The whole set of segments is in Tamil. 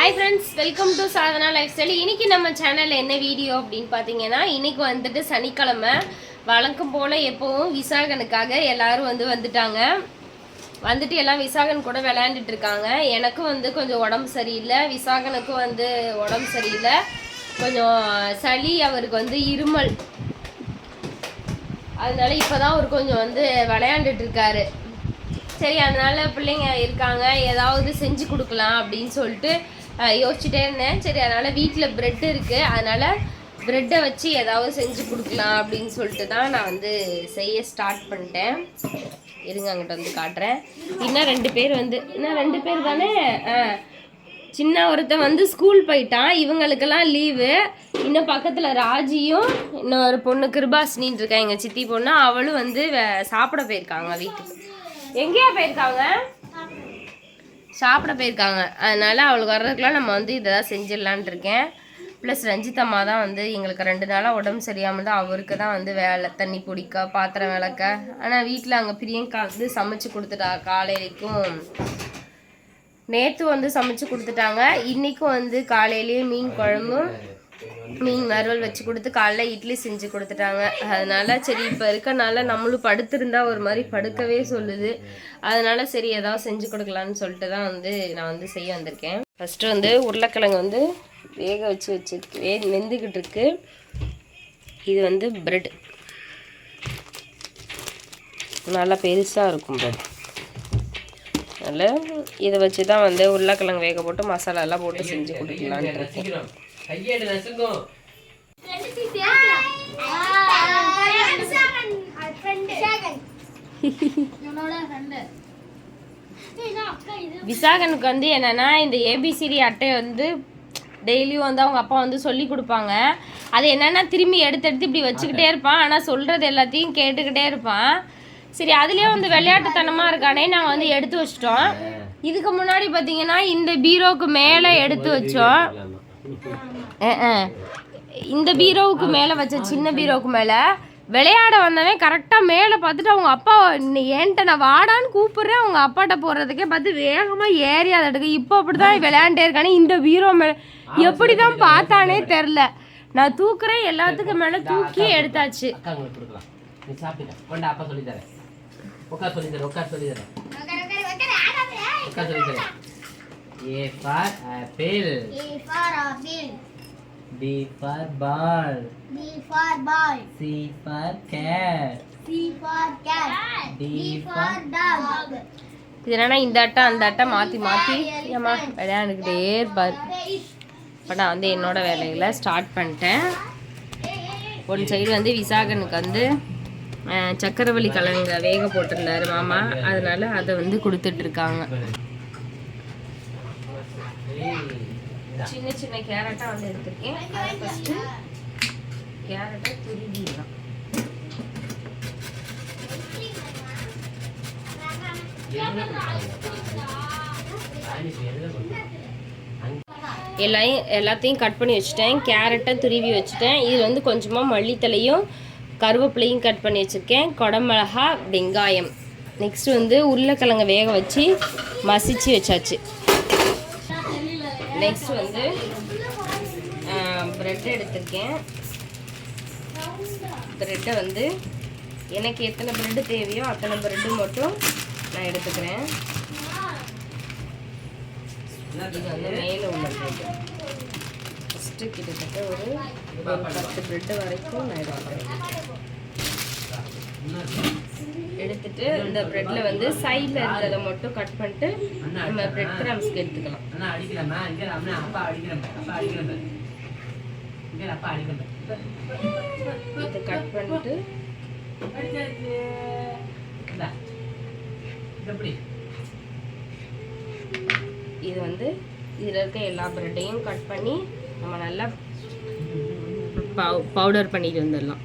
Hi friends welcome to Sadhana lifestyle இன்னைக்கு நம்ம சேனல்ல என்ன வீடியோ அப்படின்னு பார்த்தீங்கன்னா இன்னைக்கு வந்துட்டு சனிக்கிழமை. வழக்கம் போல எப்பவும் விசாகனுக்காக எல்லாரும் வந்து வந்துட்டாங்க. வந்துட்டு எல்லாம் விசாகன் கூட விளையாண்டுட்டு இருக்காங்க. எனக்கும் வந்து கொஞ்சம் உடம்பு சரியில்லை. விசாகனுக்கும் வந்து உடம்பு சரியில்லை. கொஞ்சம் சளி அவருக்கு வந்து இருமல். அதனால இப்போதான் அவர் கொஞ்சம் வந்து விளையாண்டுட்டு இருக்காரு. சரி அதனால பிள்ளைங்க இருக்காங்க. ஏதாவது செஞ்சு கொடுக்கலாம் அப்படின்னு சொல்லிட்டு யோசிச்சுட்டே இருந்தேன். சரி அதனால் வீட்டில் ப்ரெட் இருக்குது அதனால் ப்ரெட்டை வச்சு ஏதாவது செஞ்சு கொடுக்கலாம் அப்படின்னு சொல்லிட்டு தான் நான் வந்து செய்ய ஸ்டார்ட் பண்ணிட்டேன். இருங்க அங்கிட்ட வந்து காட்டுறேன். இன்னும் ரெண்டு பேர் வந்து இன்னும் ரெண்டு பேர் தானே? ஆ சின்ன ஒருத்தன் வந்து ஸ்கூல் போயிட்டான். இவங்களுக்கெல்லாம் லீவு இன்னும் பக்கத்தில் ராஜியும் இன்னொரு பொண்ணு கிருபாசினின்னு இருக்கா எங்கள் சித்தி பொண்ணு அவளும் வந்து வே- சாப்பிட போயிருக்காங்க வீட்டுக்கு. எங்கேயா போயிருக்காங்க? சாப்பிட போயிருக்காங்க. அதனால் அவளுக்கு வர்றதுக்குலாம் நம்ம வந்து இதை தான் செஞ்சிடலான்ட்டு இருக்கேன். ப்ளஸ் ரஞ்சித் அம்மா தான் வந்து எங்களுக்கு ரெண்டு நாளாக உடம்பு சரியாமல் தான் அவருக்கு தான் வந்து வேலை தண்ணி பிடிக்க பாத்திரம் விளக்க. ஆனால் வீட்டில் அங்கே பிரியங்கா வந்து சமைச்சு கொடுத்துட்டா காலையிலைக்கும். நேற்று வந்து சமைச்சு கொடுத்துட்டாங்க. இன்றைக்கும் வந்து காலையிலேயே மீன் குழம்பும் மீன் வறுவல் வச்சு கொடுத்து காலைல இட்லி செஞ்சு கொடுத்துட்டாங்க. அதனால சரி இப்போ இருக்கனால நம்மளும் படுத்திருந்தா ஒரு மாதிரி படுக்கவே சொல்லுது. அதனால சரி ஏதாவது செஞ்சு கொடுக்கலான்னு சொல்லிட்டு தான் வந்து நான் வந்து செய்ய வந்திருக்கேன். ஃபஸ்ட்டு வந்து உருளைக்கிழங்கு வந்து வேக வச்சு வச்சு வே வெந்துக்கிட்டு இருக்கு. இது வந்து பிரெட் நல்லா பெருசாக இருக்கும் பிரெட் அதனால் இதை வச்சு தான் வந்து உருளைக்கிழங்கு வேக போட்டு மசாலாலாம் போட்டு செஞ்சு கொடுக்கலான்னு இருக்கேன். கையேடு நசுங்கும் விசாகனுக்கு வந்து என்னன்னா இந்த ஏபிசிடி அட்டை வந்து டெய்லியும் வந்து அவங்க அப்பா வந்து சொல்லி கொடுப்பாங்க. அது என்னன்னா திரும்பி எடுத்து எடுத்து இப்படி வச்சுக்கிட்டே இருப்பான். ஆனால் சொல்றது எல்லாத்தையும் கேட்டுக்கிட்டே இருப்பான். சரி அதுலயே வந்து விளையாட்டுத்தனமா இருக்கானே நாங்கள் வந்து எடுத்து வச்சிட்டோம். இதுக்கு முன்னாடி பார்த்தீங்கன்னா இந்த பீரோவுக்கு மேலே எடுத்து வச்சோம். இந்த பீரோவுக்கு மேலே வச்ச சின்ன பீரோவுக்கு மேலே விளையாட வந்தவன் கரெக்டாக மேலே பார்த்துட்டு அவங்க அப்பா ஏன்ட்ட நான் வாடான்னு கூப்பிடுறேன். அவங்க அப்பாட்ட போடுறதுக்கே பார்த்து வேகமாக ஏறி அதை எடுக்க. இப்போ அப்படி தான் விளையாண்டே இருக்கானே. இந்த பீரோ மேலே எப்படி தான் பார்த்தானே தெரில. நான் தூக்குறேன் எல்லாத்துக்கும் மேலே தூக்கி எடுத்தாச்சு. நீ சாப்பிட்ட கொண்டா தரேன் உட்கார் சொல்லி தரேன் A for apple B for ball C for cat D for இது என்னன்னா இந்த அட்டை அந்த அட்டை மாற்றி மாற்றி ஏம்மா விளையாண்டுக்கிட்டே இருப்பார். இப்போ நான் வந்து என்னோட வேலைகளை ஸ்டார்ட் பண்ணிட்டேன். ஒன் சைடு வந்து விசாகனுக்கு வந்து சக்கரவள்ளி கிழங்க வேக போட்டிருந்தாரு மாமா. அதனால அதை வந்து கொடுத்துட்டு இருக்காங்க சின்ன சின்ன கேரட்டா வந்து எடுத்திருக்கேன். ஃபஸ்ட்டு கேரட்டை துருவிடலாம் எல்லாத்தையும் எல்லாத்தையும் கட் பண்ணி வச்சுட்டேன். கேரட்டை துருவி வச்சுட்டேன். இது வந்து கொஞ்சமாக மல்லித்தலையும் கருவேப்பிலையும் கட் பண்ணி வச்சுருக்கேன். குடமிளகா வெங்காயம். நெக்ஸ்ட் வந்து உருளைக்கிழங்க வேக வச்சு மசிச்சு வச்சாச்சு. நெக்ஸ்ட் வந்து ப்ரெட் எடுத்திருக்கேன். ப்ரெட்டை வந்து எனக்கு எத்தனை ப்ரெட்டு தேவையோ அத்தனை ப்ரெட்டு மட்டும் நான் எடுத்துக்கிறேன். இது வந்து மேலே உள்ள ப்ரெட்டு ஃபஸ்ட்டு கிட்டத்தட்ட ஒரு பத்து ப்ரெட்டு வரைக்கும் நான் எடுத்துக்கிறேன். எடுத்துட்டு இந்த ப்ரெட்டில் வந்து சைடில் இருக்கிறத மட்டும் கட் பண்ணிட்டு நம்ம ப்ரெட் கிராம்ஸ்க்கு எடுத்துக்கலாம். இதை கட் பண்ணிட்டு இது வந்து இதில் இருக்க எல்லா ப்ரெட்டையும் கட் பண்ணி நம்ம நல்லா பவுடர் பண்ணிட்டு வந்துடலாம்.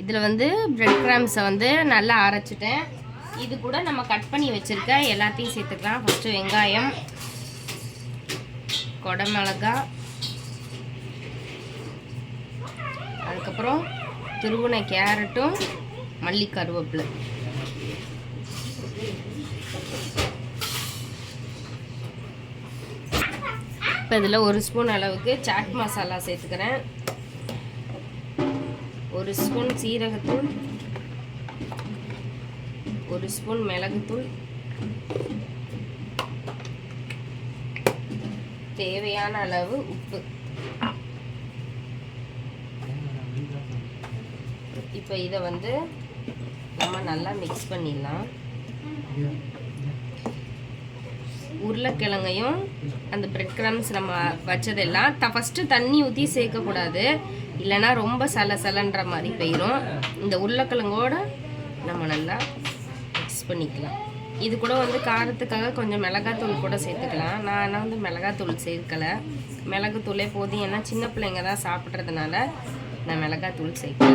இதில் வந்து ப்ரெட் கிராம்ஸை வந்து நல்லா அரைச்சிட்டேன். இது கூட நம்ம கட் பண்ணி வச்சுருக்க எல்லாத்தையும் சேர்த்துக்கலாம். ஃபஸ்ட்டு வெங்காயம் கொடமிளகா அதுக்கப்புறம் துருவின கேரட்டும் மல்லி கருவேப்பிலை. இப்போ இதில் ஒரு ஸ்பூன் அளவுக்கு சாட் மசாலா சேர்த்துக்கிறேன். ஒரு ஸ்பூன் சீரகத்தூள் ஒரு ஸ்பூன் மிளகுத்தூள். தேவையான அளவு உப்பு. இப்போ இதை வந்து நம்ம நல்லா மிக்ஸ் பண்ணிடலாம். உருளைக்கிழங்கையும் அந்த பிரெட் கிரம்ஸ் நம்ம வச்சதெல்லாம் ஃபஸ்ட்டு தண்ணி ஊற்றி சேர்க்கக்கூடாது. இல்லைன்னா ரொம்ப சல சலன்ற மாதிரி போயிடும் இந்த உருளைக்கிழங்கோடு நம்ம நல்லா மிக்ஸ் பண்ணிக்கலாம். இது கூட வந்து காரத்துக்காக கொஞ்சம் மிளகாத்தூள் கூட சேர்த்துக்கலாம். நான் ஆனால் வந்து மிளகாத்தூள் சேர்க்கலை. மிளகுத்தூளே போதும். ஏன்னா சின்ன பிள்ளைங்க தான் சாப்பிட்றதுனால நான் மிளகாத்தூள் சேர்க்கல.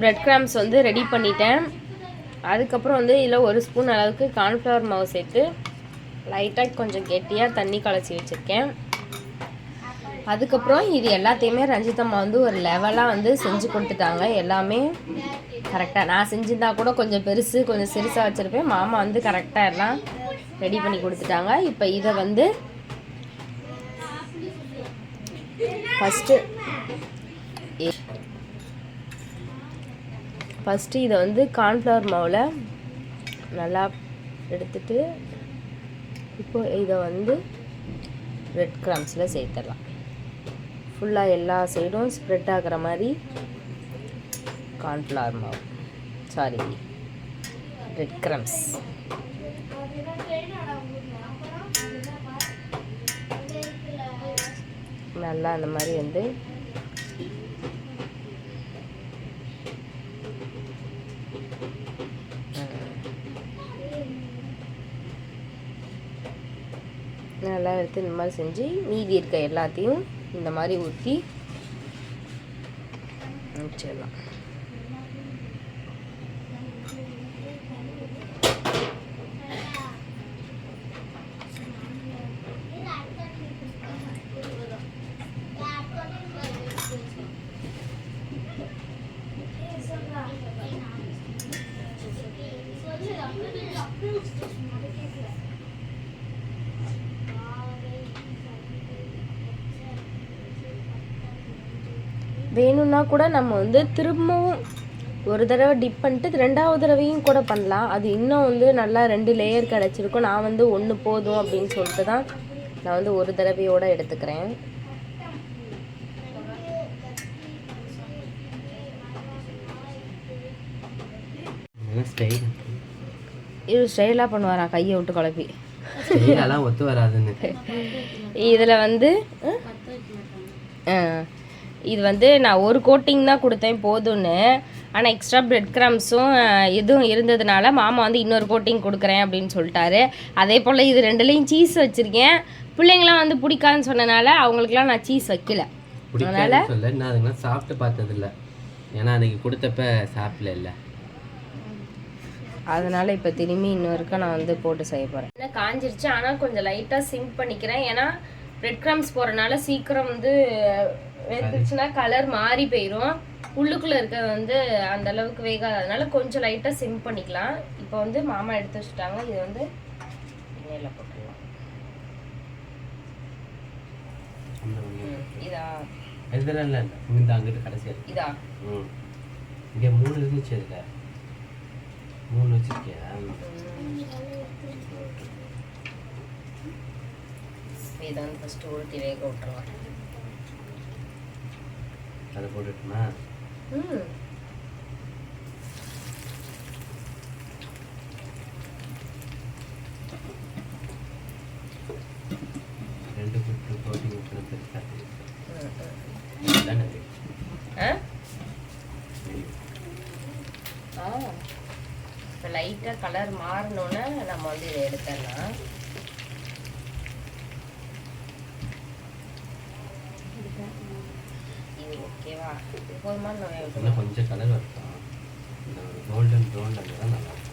ப்ரெட் கிராம்ஸ் வந்து ரெடி பண்ணிட்டேன். அதுக்கப்புறம் வந்து இதில் ஒரு ஸ்பூன் அளவுக்கு கார்ன்ஃப்ளவர் மாவு சேர்த்து லைட்டாக கொஞ்சம் கெட்டியாக தண்ணி கலச்சி வச்சுருக்கேன். அதுக்கப்புறம் இது எல்லாத்தையுமே ரஞ்சிதம்மா வந்து ஒரு லெவலாக வந்து செஞ்சு கொடுத்துட்டாங்க. எல்லாமே கரெக்டாக நான் செஞ்சிருந்தா கூட கொஞ்சம் பெருசு கொஞ்சம் சிறுசாக வச்சுருப்பேன். மாமா வந்து கரெக்டாக எல்லாம் ரெடி பண்ணி கொடுத்துட்டாங்க. இப்போ இதை வந்து ஃபஸ்ட்டு ஃபஸ்ட்டு இதை வந்து கார்ன்ஃப்ளவர் மாவில் நல்லா எடுத்துட்டு இப்போ இதை வந்து ரெட் கிராம்ஸில் சேர்த்துடலாம். ஃபுல்லாக எல்லா சைடும் ஸ்ப்ரெட் ஆகிற மாதிரி கார்ன்ஃப்ளவர் மாவு. சாரி ரெட் கிரம்ஸ் நல்லா அந்த மாதிரி வந்து நல்லா எடுத்து இந்த மாதிரி செஞ்சு மீதி இருக்க எல்லாத்தையும் இந்த மாதிரி ஊற்றி வச்சிடலாம் வேணும்னா கூட நம்ம வந்து திரும்பவும் ஒரு தடவை டிப் பண்ணிட்டு ரெண்டாவது தடவையும் கூட பண்ணலாம். அது இன்னும் வந்து நல்லா ரெண்டு லேயர் கிடச்சிருக்கும். நான் வந்து ஒன்று போதும் அப்படின்னு சொல்லிட்டு தான் நான் வந்து ஒரு தடவையோட எடுத்துக்கிறேன். இது ஸ்டைலாக பண்ணுவாராம் கையை விட்டு குழப்பி. ஒத்து வராதுன்னு. இதில் வந்து ஆ, இது வந்து நான் ஒரு கோட்டிங் தான் கொடுத்தேன் போதும்னு. ஆனால் எக்ஸ்ட்ரா பிரெட் கிரம்ஸும் இதுவும் இருந்ததுனால மாமா வந்து இன்னொரு கோட்டிங் கொடுக்குறேன் அப்படின்னு சொல்லிட்டாரு. அதே போல் இது ரெண்டுலேயும் சீஸ் வச்சுருக்கேன். பிள்ளைங்களாம் வந்து பிடிக்காதுன்னு சொன்னனால அவங்களுக்குலாம் நான் சீஸ் வைக்கல. சொல்ல நான் அதுங்களாம் சாப்பிட்டு பார்த்ததில்ல. ஏன்னா அன்னைக்கு கொடுத்தப்ப சாப்பிடல இல்லை. அதனால இப்போ திரும்பி இன்னொருக்க நான் வந்து போட்டு செய்ய போகிறேன் என்ன காஞ்சிருச்சு. ஆனால் கொஞ்சம் லைட்டாக சிங்க் பண்ணிக்கிறேன். ஏன்னா பிரெட் கிரம்ஸ் போகிறனால சீக்கிரம் வந்து வெந்துருச்சுன்னா கலர் மாறி போயிடும் உள்ளுக்குள்ளே இருக்கிறது வந்து அந்த அளவுக்கு வேகாததுனால கொஞ்சம் லைட்டாக சிம் பண்ணிக்கலாம். இப்போ வந்து மாமா எடுத்து வச்சுட்டாங்க. இது வந்து எண்ணெயில் போட்டுடலாம். இதா. இதெல்லாம் இல்லை இந்த அங்கிட்டு கடைசியாக இதா. ம். இங்கே மூணு இருந்துச்சு அதில் மூணு வச்சிருக்கியா? இதை வந்து ஃபஸ்ட்டு ஊற்றி வேக விட்டுருலாம் அதை போட்டுட்டுமா? ம். ரெண்டு குட்டு போட்டி விட்டு பெருசாக ஆ? இப்போ லைட்டாக கலர் மாறினோன்னே நம்ம வந்து இதை எடுத்துடலாம். போதுமான நிறைய இன்னும் கொஞ்சம் கலர் வரட்டும் இந்த கோல்டன் ப்ரௌன் கலர் தான் நல்லா இருக்கும்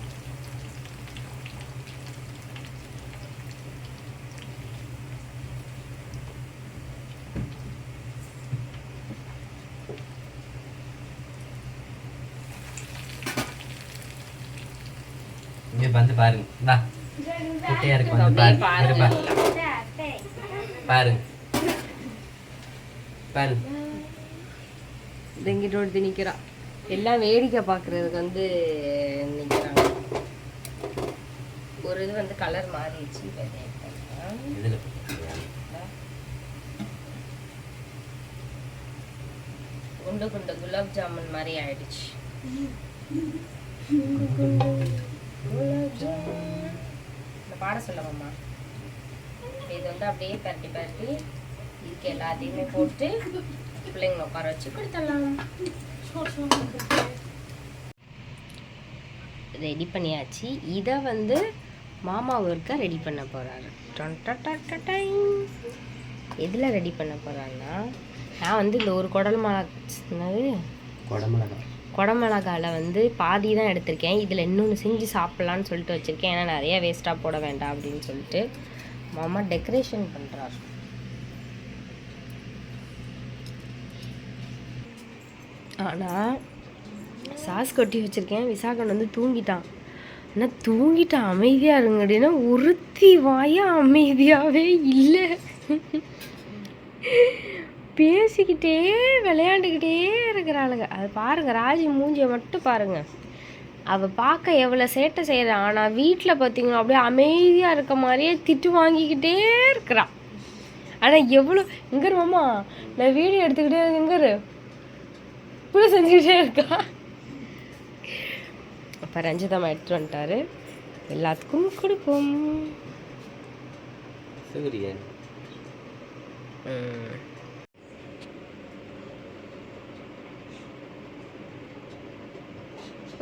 இங்கே வந்து பாருங்க இந்தா குட்டையா இருக்கு வந்து பாருங்க பாருங்க பாருங்க இங்கிட்ட ஒருத்தி எல்லாம் வேடிக்கை பார்க்கறதுக்கு வந்து நிக்கிறாங்க. ஒரு இது வந்து கலர் மாறிடுச்சு குண்டு குண்டு குலாப் ஜாமுன் மாதிரி ஆயிடுச்சு. பாட சொல்லவாம்மா இது வந்து அப்படியே பரட்டி பரட்டி இதுக்கு எல்லாத்தையுமே போட்டு பிள்ளைங்களை உட்கார வச்சு. கொடுத்துடலாம் ரெடி பண்ணியாச்சு. இதை வந்து மாமா ஒருக்கா ரெடி பண்ண போகிறாரு எதில் ரெடி பண்ண போகிறான்னா நான் வந்து இந்த ஒரு குடல் மிளகு குடமிளகா குடமிளகாவில் வந்து பாதி தான் எடுத்திருக்கேன். இதில் இன்னொன்று செஞ்சு சாப்பிட்லான்னு சொல்லிட்டு வச்சுருக்கேன். ஏன்னா நிறைய வேஸ்ட்டாக போட வேண்டாம் அப்படின்னு சொல்லிட்டு மாமா டெக்கரேஷன் பண்ணுறாரு ஆனால் சாஸ் கொட்டி வச்சுருக்கேன். விசாகன் வந்து தூங்கிட்டான். ஆனால் தூங்கிட்டான் அமைதியாக இருங்க அப்படின்னா ஒருத்தி வாயா அமைதியாகவே இல்லை. பேசிக்கிட்டே விளையாண்டுக்கிட்டே இருக்கிறாளுங்க. அது பாருங்க ராஜி மூஞ்சியை மட்டும் பாருங்கள் அவள் பார்க்க எவ்வளோ சேட்டை செய்கிறான் ஆனால் வீட்டில் பார்த்தீங்கன்னா அப்படியே அமைதியாக இருக்க மாதிரியே திட்டு வாங்கிக்கிட்டே இருக்கிறான் ஆனால் எவ்வளோ எங்கருமாம்மா நான் வீடியோ எடுத்துக்கிட்டே எங்கரு இப்படி செஞ்சுக்கிட்டே இருக்கா? அப்போ ரஞ்சிதம்மா எடுத்துட்டு வந்துட்டாரு. எல்லாத்துக்கும் கொடுப்போம். சூரியன் ம்.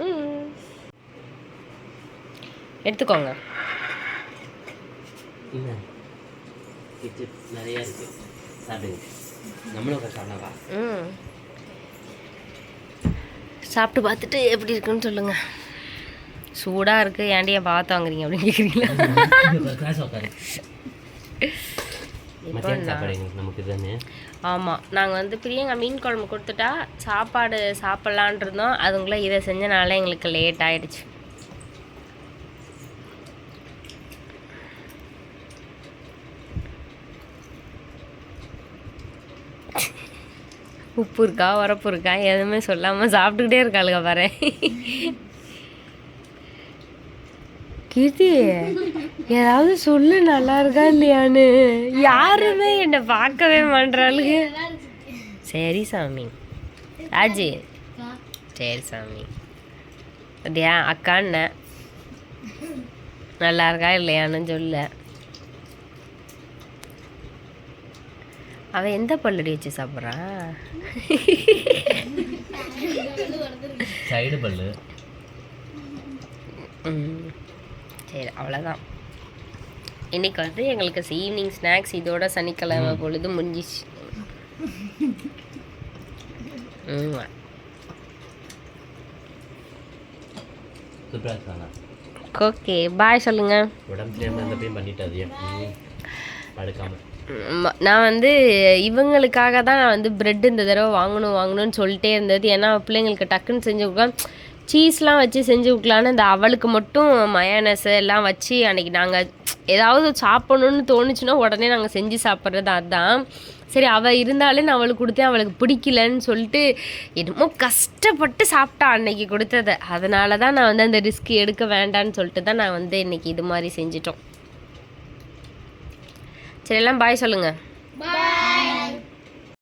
ம். எடுத்துக்கோங்க. நிறைய இருக்கு. சாப்பிடுங்க. நம்மளும் சாப்பிடலாம். ம். சாப்பிட்டு பார்த்துட்டு எப்படி இருக்குன்னு சொல்லுங்க. சூடாக இருக்கு. ஏன்டி என் பார்த்து வாங்குறீங்க அப்படின்னு கேட்குறீங்களா ஆமாம் நாங்கள் வந்து பிரியங்கா மீன் குழம்பு கொடுத்துட்டா சாப்பாடு சாப்பிட்லான் இருந்தோம். அதுக்குள்ளே இதை செஞ்சனால எங்களுக்கு லேட் ஆயிடுச்சு. உப்பு இருக்கா உரப்பு இருக்கா எதுவுமே சொல்லாமல் சாப்பிட்டுக்கிட்டே இருக்காளுங்க பாரு. கீர்த்தி ஏதாவது சொல்லு நல்லா இருக்கா இல்லையான்னு. யாருமே என்னை பார்க்கவே மாட்றாளுங்க. சரி சாமி. ராஜி. சரி சாமி. அப்படியா அக்கான்னு நல்லா இருக்கா இல்லையான்னு சொல்ல. அவ எந்த பல்லடி வச்சு சாப்பிட்றா? சைடு பல்லு. சரி அவ்வளோதான் இன்னைக்கு வந்து எங்களுக்கு ஈவினிங் ஸ்நாக்ஸ் இதோட சனிக்கிழமை பொழுது முடிஞ்சிச்சு. ஓகே பாய் சொல்லுங்க. உடம்பு சரியாமல் இருந்தப்பையும் நான் வந்து இவங்களுக்காக தான் நான் வந்து ப்ரெட் இந்த தடவை வாங்கணும் வாங்கணும்னு சொல்லிட்டே இருந்தது. ஏன்னா பிள்ளைங்களுக்கு டக்குன்னு செஞ்சு கொடுக்கலாம். சீஸ்லாம் வச்சு செஞ்சு கொடுக்கலான்னு இந்த அவளுக்கு மட்டும் மயானஸ் எல்லாம் வச்சு அன்றைக்கி நாங்கள் ஏதாவது சாப்பிடணுன்னு தோணுச்சுன்னா உடனே நாங்கள் செஞ்சு சாப்பிட்றது அதுதான் சரி அவள் இருந்தாலே நான் அவளுக்கு கொடுத்தேன் அவளுக்கு பிடிக்கலன்னு சொல்லிட்டு என்னமோ கஷ்டப்பட்டு சாப்பிட்டா அன்னைக்கு கொடுத்ததை. அதனால தான் நான் வந்து அந்த ரிஸ்க் எடுக்க வேண்டான்னு சொல்லிட்டு தான் நான் வந்து இன்னைக்கு இது மாதிரி செஞ்சிட்டோம். சரி எல்லாம் பாய் சொல்லுங்க.